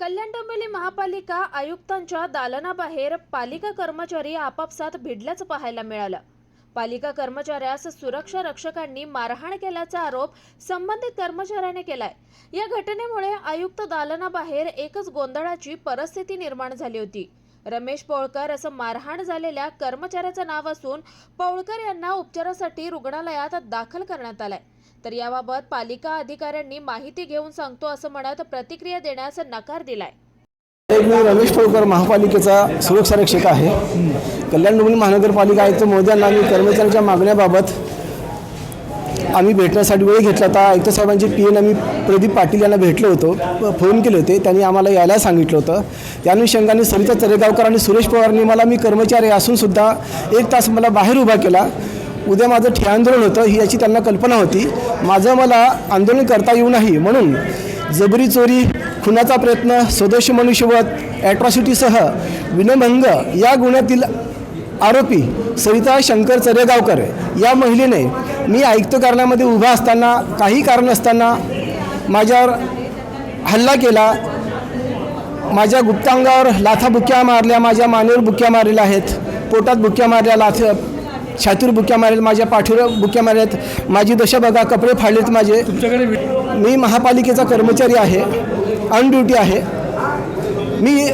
कल्याण डोंबिवली महापालिका आयुक्तांच्या दालनाबाहेर पालिका कर्मचारी आपापसात भिडल्याचं पाहायला मिळालं. पालिका कर्मचाऱ्यास सुरक्षा रक्षकांनी मारहाण केल्याचा आरोप संबंधित कर्मचाऱ्याने केलाय. या घटनेमुळे आयुक्त दालनाबाहेर एकच गोंधळाची परिस्थिती निर्माण झाली होती. रमेश पौळकर असं मारहाण झालेल्या कर्मचाऱ्याचं नाव असून पौळकर यांना उपचारासाठी रुग्णालयात दाखल करण्यात आलाय. तर याबाबत पालिका अधिकाऱ्यांनी माहिती घेऊन सांगतो असं म्हणत प्रतिक्रिया देण्यास नकार दिलाय. मी रमेश पळकर महापालिकेचा सुरक्षारक्षक आहे. कल्याण डोंबिवली महानगरपालिका आयुक्त महोदयांना आम्ही कर्मचाऱ्यांच्या मागण्याबाबत आम्ही भेटण्यासाठी वेळ घेतला होता. आयुक्त साहेबांचे पी एन आम्ही प्रदीप पाटील यांना भेटलो होतो. फोन केले होते. त्यांनी आम्हाला यायला सांगितलं होतं. त्या अनुषंगाने सरिता चरेगावकर आणि सुरेश पवारांनी मला मी कर्मचारी असूनसुद्धा एक तास मला बाहेर उभा केला. उद्या माझं ठे आंदोलन होतं ही याची त्यांना कल्पना होती. माझं मला आंदोलन करता येऊ नाही. म्हणून जबरी चोरी खुनाचा प्रयत्न स्वदेशी मनुष्यवध ॲट्रॉसिटीसह विनभंग या गुन्ह्यातील आरोपी सविता शंकर चरेगावकर या महिलेने मी आयुक्त कारणामध्ये उभा असताना काही कारण असताना माझ्यावर हल्ला केला. माझ्या गुप्तांगावर लाथा बुक्या मारल्या माझ्या मानेवर बुक्या मारलेल्या आहेत. पोटात बुक्या मारल्या लाथ छातीवर बुक्या मारल्या माझ्या पाठीवर बुक्या मारल्यात माझी दशा बघा कपडे फाडलेत माझे. तुमच्याकडे मी महापालिकेचा कर्मचारी आहे ऑन ड्युटी आहे. मी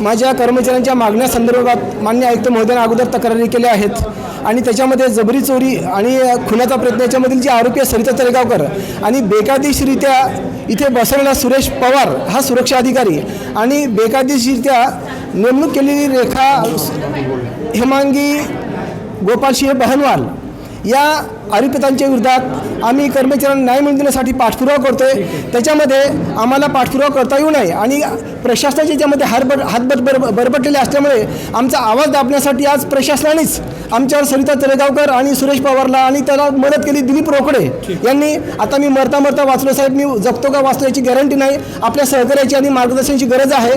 माझ्या कर्मचाऱ्यांच्या मागण्यासंदर्भात मान्य आयुक्त महोदयांना अगोदर तक्रारी केल्या आहेत. आणि त्याच्यामध्ये जबरी चोरी आणि खुनाचा प्रयत्न याच्यामधील जे आरोपी आहे सरिता तळेगावकर आणि बेकायदेशीरित्या इथे बसवलेला सुरेश पवार हा सुरक्षा अधिकारी आणि बेकायदेशीरित्या नेमणूक केलेली रेखा हेमांगी गोपालसिंह बहनवाल या आरोपितांच्या विरोधात आम्ही कर्मचाऱ्यांना न्याय मिळवून देण्यासाठी पाठपुरावा करतोय. त्याच्यामध्ये आम्हाला पाठपुरावा करता येऊ नये आणि प्रशासनाच्या ज्यामध्ये हातबट हातबट बर बरबटलेले असल्यामुळे आमचा आवाज दाबण्यासाठी आज प्रशासनानेच आमच्यावर सरिता तळेगावकर आणि सुरेश पवारला आणि त्याला मदत केली दिलीप रोकडे यांनी. आता मी मरता मरता वाचलो साहेब मी जगतो का वाचलो याची गॅरंटी नाही. आपल्या सहकार्याची आणि मार्गदर्शनाची गरज आहे.